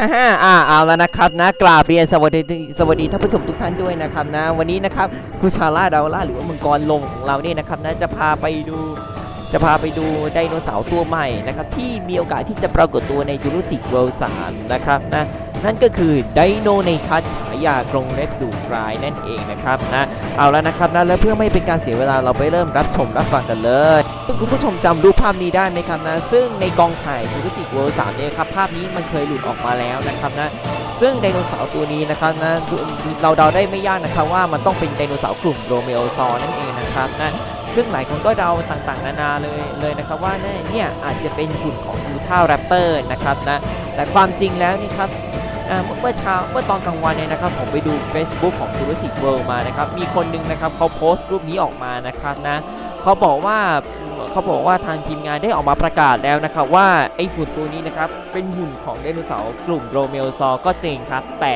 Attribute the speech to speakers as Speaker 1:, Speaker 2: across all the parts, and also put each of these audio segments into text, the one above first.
Speaker 1: อ่าเอาแล้วนะครับนะกราบเรียนสวัสดีสวัสดีท่านผู้ชมทุกท่านด้วยนะครับนะ วันนี้นะครับคุชาร่าดาวล่าหรือว่ามังกรลงของเราเนี่ยนะครับนะจะพาไปดูจะพาไปดูไดโนเสาร์ตัวใหม่นะครับที่มีโอกาสที่จะปรากฏตัวในจูราสสิกเวิลด์3นะครับนะนั่นก็คือไดโนในคัสฉายากรงเล็บดุร้ายนั่นเองนะครับนะ เอาแล้วนะครับนะและเพื่อไม่เป็นการเสียเวลาเราไปเริ่มรับชมรับฟังกันเลยซึ่งคุณผู้ชมจำรูปภาพนี้ได้ไหมครับนะซึ่งในกองถ่ายจูราสสิกเวิลด์3เนี่ยครับภาพนี้มันเคยหลุดออกมาแล้วนะครับนะซึ่งไดโนเสาร์ตัวนี้นะครับนะเราเดาได้ไม่ยากนะครับว่ามันต้องเป็นไดโนเสาร์กลุ่มโรเมโอซอร์นั่นเองนะครับนะซึ่งหลายคนก็เดาต่างๆ นานาเลยเลยนะครับว่าเนี่ยอาจจะเป็นหุ่นของยูท่าแรปเตอร์นะครับนะแต่ความจริงแล้วนี่ครับ เมื่อเช้าเมื่อตอนกลางวันเนี่ยนะครับผมไปดู Facebook ของ Jurassic World มานะครับมีคนหนึงนะครับเขาโพสต์รูปนี้ออกมานะครับนะเขาบอกว่าเขาบอกว่าทางทีมงานได้ออกมาประกาศแล้วนะครับว่าไอหุ่นตัวนี้นะครับเป็นหุ่นของไดโนเสาร์กลุ่มโรเมโอซอร์ก็จริงครับ แต่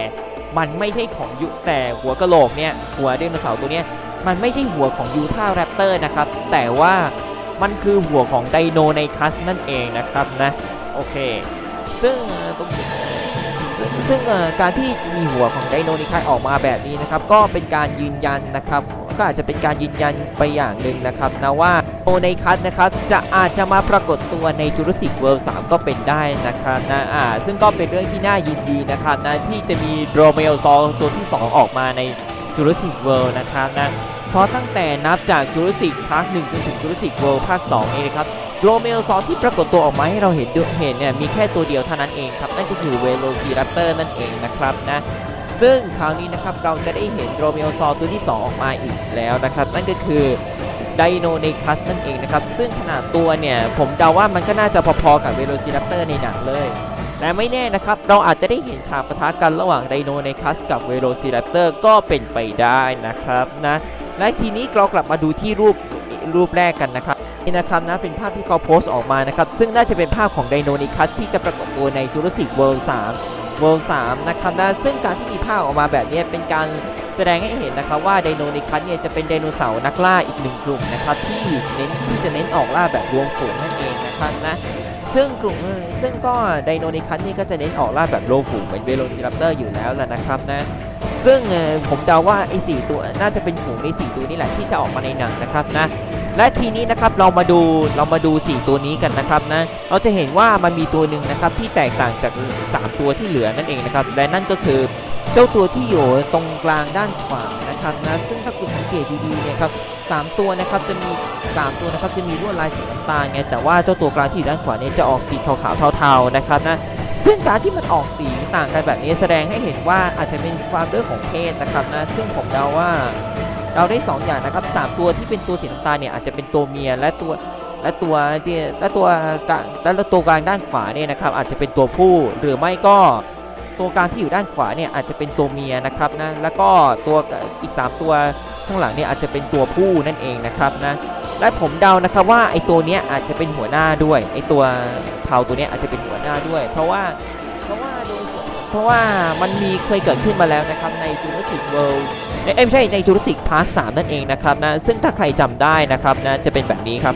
Speaker 1: มันไม่ใช่ของยุแต่หัวกะโหลกเนี่ยหัวไดโนเสาร์ตัวเนี้ยมันไม่ใช่หัวของยูท่าแรปเตอร์นะครับแต่ว่ามันคือหัวของไดโนในคัสนั่นเองนะครับนะโอเค ซึ่งตรงซึ่ง ซึ่งการที่มีหัวของไดโนในคัสออกมาแบบนี้นะครับก็เป็นการยืนยันนะครับก็อาจจะเป็นการยืนยันไปอย่างหนึ่งนะครับนะว่าโนในคัสนะครับจะอาจจะมาปรากฏตัวใน Jurassic World 3ก็เป็นได้นะครับนะอ่าซึ่งก็เป็นเรื่องที่น่ายินดีนะครับนะที่จะมีโรเมโซอร์ตัวที่ 2 ออกมาใน Jurassic World นะครับนะเพราะตั้งแต่นับจาก Jurassic Park 1จนถึง Jurassic World ภาค2เองนะครับ โรเมโอซอที่ปรากฏตัวออกมาให้เราเห็นด้วยเห็นเนี่ยมีแค่ตัวเดียวเท่านั้นเองครับ นั่นก็คือ Velociraptor นั่นเองนะครับนะซึ่งคราวนี้นะครับเราจะได้เห็นโรเมโอซอตัวที่ 2 ออกมาอีกแล้วนะครับ นั่นก็คือไดโนเนคัสนั่นเองนะครับ ซึ่งขนาดตัวเนี่ย ผมเดาว่ามันก็น่าจะพอๆกับ Velociraptor ในหนังเลยและไม่แน่นะครับ เราอาจจะได้เห็นฉากปะทะกันระหว่างไดโนเนคัสกับเวโรซิ r รปเตอร์ก็เป็นไปได้นะครับนะและทีนี้เรากลับมาดูที่รูปรูปแรกกันนะครับ นี่นะครับนะเป็นภาพที่เขาโพสต์ออกมานะครับ ซึ่งน่าจะเป็นภาพของไดโนเนคัสที่จะปรากฏตัวใน Jurassic World 3 World 3นะครับนะซึ่งการที่มีภาพออกมาแบบนี้เป็นการแสดงให้เห็นนะครับว่าไดโนเนคัสเนี่ยจะเป็นไดโนเสาร์นักล่าอีกหนึ่งกลุ่มนะครับที่เน้นที่จะเน้นออกล่าแบบรวมฝูงนั่นเองนะครับนะซึ่งกลุ่มซึ่งก็ไดโนในคันนี่ก็จะเน้นออกล่าแบบโลฝูงเหมือนเวโรซิรัปเตอร์อยู่แล้วแหละนะครับนะซึ่งผมเดาว่าไอ้สตัวน่าจะเป็นฝูงใน4ตัวนี้แหละที่จะออกมาในหนังนะครับนะ และทีนี้นะครับเรามาดูเรามาดู 4 ตัวนี้กันนะครับนะเราจะเห็นว่ามันมีตัวหนึ่งนะครับที่แตกต่างจาก 3 ตัวที่เหลือนั่นเองนะครับและนั่นก็คือเจ้าตัวที่อยู่ตรงกลางด้านขวานะครับนะซึ่งถ้าคุณสังเกตดีๆเนี่ยครับสามตัวนะครับจะมี 3 ตัวนะครับจะมีลวดลายสีน้ำตาลไงแต่ว่าเจ้าตัวกลางที่อยู่ด้านขวาเนี่ยจะออกสีขาวๆเทาๆนะครับนะซึ่งการที่มันออกสีต่างกันแบบนี้แสดงให้เห็นว่าอาจจะเป็นความเรื่องของเพศนะครับนะซึ่งผมเดาว่า เราได้ 2 อย่างนะครับสามตัวที่เป็นตัวสีน้ำตาลเนี่ยอาจจะเป็นตัวเมียและตัวและตัวที่และตัวกลางและตัวกลางด้านขวาเนี่ยนะครับอาจจะเป็นตัวผู้หรือไม่ก็ตัวกลางที่อยู่ด้านขวาเนี่ยอาจจะเป็นตัวเมียนะครับนะแล้วก็ตัวอีก 3 ตัวข้างหลังเนี่ยอาจจะเป็นตัวผู้นั่นเองนะครับนะและผมเดานะครับว่าไอตัวเนี้ยอาจจะเป็นหัวหน้าด้วยไอตัวเทาตัวเนี้ยอาจจะเป็นหัวหน้าด้วย เพราะว่า เพราะว่ามันมีเคยเกิดขึ้นมาแล้วนะครับใน Jurassic World เอ้ไม่ใช่ใน Jurassic Park 3นั่นเองนะครับนะซึ่งถ้าใครจำได้นะครับนะจะเป็นแบบนี้ครับ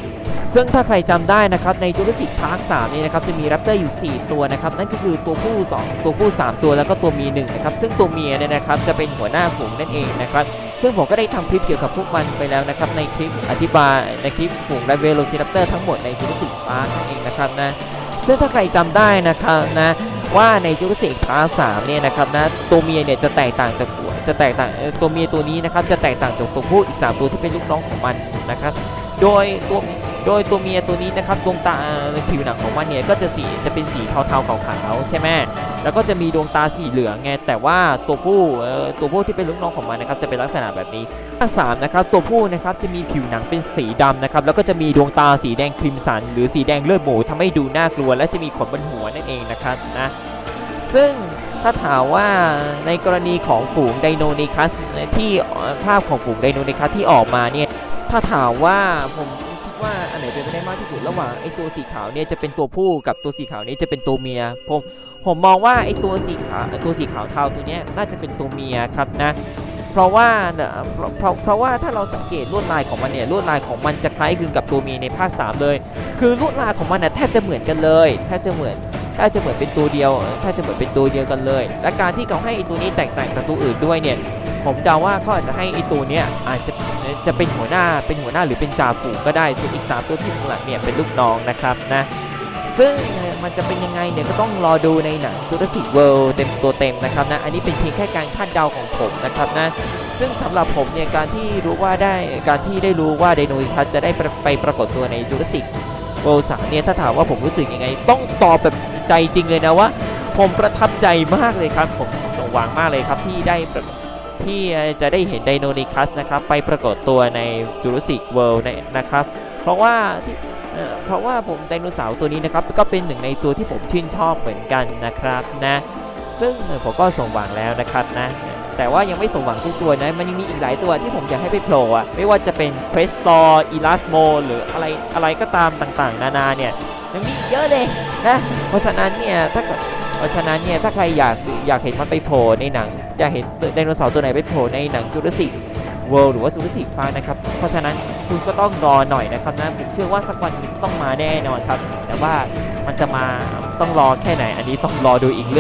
Speaker 1: ซึ่งถ้าใครจำได้นะครับใน Jurassic Park 3นี่นะครับจะมีแรปเตอร์อยู่ 4 ตัวนะครับนั่นก็คือตัวผู้ 2 ตัวผู้ 3 ตัวแล้วก็ตัวเมียหนึ่งนะครับซึ่งตัวเมียเนี่ยนะครับจะเป็นหัวหน้าฝูงนั่นเองนะครับซึ่งผมก็ได้ทำคลิปเกี่ยวกับพวกมันไปแล้วนะครับในคลิปอธิบายในคลิปฝูงและเวโรซิรัปเตอร์ทั้งหมดใน Jurassic Park นั่นเองนะครับนะซึ่งถ้าใครจำได้นะครับนะ ว่าใน Jurassic Park 3เนี่ยนะครับนะตัวเมียเนี่ยจะแตกต่างจากตัวจะแตกต่างตัวเมียตัวนี้นะครับจะแตกต่างจากตัวผู้อีก 3 ตัวที่เป็นลูกน้องของมันนะครับ โดยตัว โดยตัวเมียตัวนี้นะครับดวงตาผิวหนังของมันเนี่ยก็จะสีจะเป็นสีเทาๆขาวๆใช่ไหมแล้วก็จะมีดวงตาสีเหลืองไงแต่ว่าตัวผู้ตัวผู้ที่เป็นลูกน้องของมันนะครับจะเป็นลักษณะแบบนี้ภาคสามนะครับตัวผู้นะครับจะมีผิวหนังเป็นสีดำนะครับแล้วก็จะมีดวงตาสีแดงครีมสัน หรือสีแดงเลือดหมูทำให้ดูน่ากลัว และจะมีขนบนหัวนั่นเองนะครับนะซึ่งถ้าถามว่าในกรณีของฝูงไดโนเนคัสที่ภาพของฝูงไดโนเนคัสที่ออกมาเนี่ยถ้าถามว่าผม ว่าอันไหนเป็นไปได้มากที่สุดระหว่างไอ้ตัวสีขาวเนี่ยจะเป็นตัวผู้กับตัวสีขาวนี้จะเป็นตัวเมียผมผมมองว่าไอ้ตัวสีขาวตัวสีขาวเทาตัวเนี้ยน่าจะเป็นตัวเมียครับนะ เพราะว่าเพราะเพราะเพราะว่าถ้าเราสังเกตลวดลายของมันเนี่ยลวดลายของมันจะคล้ายคลึงกับตัวเมียในภาค3เลย คือลวดลายของมันน่ะแทบจะเหมือนกันเลยแทบจะเหมือนถ้าจะเหมือนเป็นตัวเดียว ถ้าจะเหมือนเป็นตัวเดียวกันเลย และการที่เขาให้ตัวนี้แตกต่างจากตัวอื่นด้วยเนี่ย ผมเดาว่าเขาอาจจะให้ไอตัวเนี้ยอาจจะจะเป็นหัวหน้าเป็นหัวหน้าหรือเป็นจ่าฝูงก็ได้ส่วนอีกสามตัวที่ข้างหลังเนี่ยเป็นลูกน้องนะครับนะซึ่งมันจะเป็นยังไงเนี่ยก็ต้องรอดูในหนัง Jurassic World เต็มตัวเต็มนะครับนะอันนี้เป็นเพียงแค่การคาดเดาของผมนะครับนะซึ่งสำหรับผมเนี่ยการที่รู้ว่าได้การที่ได้รู้ว่าไดโนคัสจะได้ไปปรากฏตัวใน Jurassic World 3เนี่ยถ้าถามว่าผมรู้สึกยังไง ต้องตอบแบบใจจริงเลยนะว่า ผมประทับใจมากเลยครับผมสมหวังมากเลยครับที่ได้ ที่จะได้เห็นไดโนนิคัสนะครับไปปรากฏตัวใน Jurassic World ในะครับ เพราะว่าเพราะว่าผมไดโนเสาร์ตัวนี้นะครับก็เป็นหนึ่งในตัวที่ผมชื่นชอบเหมือนกันนะครับนะซึ่งผมก็สมหวังแล้วนะครับนะแต่ว่ายังไม่สมหวังทุกตัวนะ มันยังมีอีกหลายตัวที่ผมอยากให้ไปโผล่อะไม่ว่าจะเป็นเพรสซอร์อีลาสโมหรืออะไรอะไรก็ตามต่างๆ นานาเนี่ยยังมีเยอะเลยนะเพราะฉะนั้นเนี่ยถ้าเกิด เพราะฉะนั้นเนี่ยถ้าใครอยากอยากเห็นมันไปโผล่ในหนังอยากเห็นไดโนเสาร์ตัวไหนไปโผล่ในหนังจูราสสิก World หรือว่าจูราสสิกพาร์นะครับเพราะฉะนั้นคุณก็ต้องรอหน่อยนะครับนะผมเชื่อว่าสักวันนึงต้องมาแน่นอนครับ แต่ว่ามันจะมาต้องรอแค่ไหนอันนี้ต้องรอดูอีกเรื่อง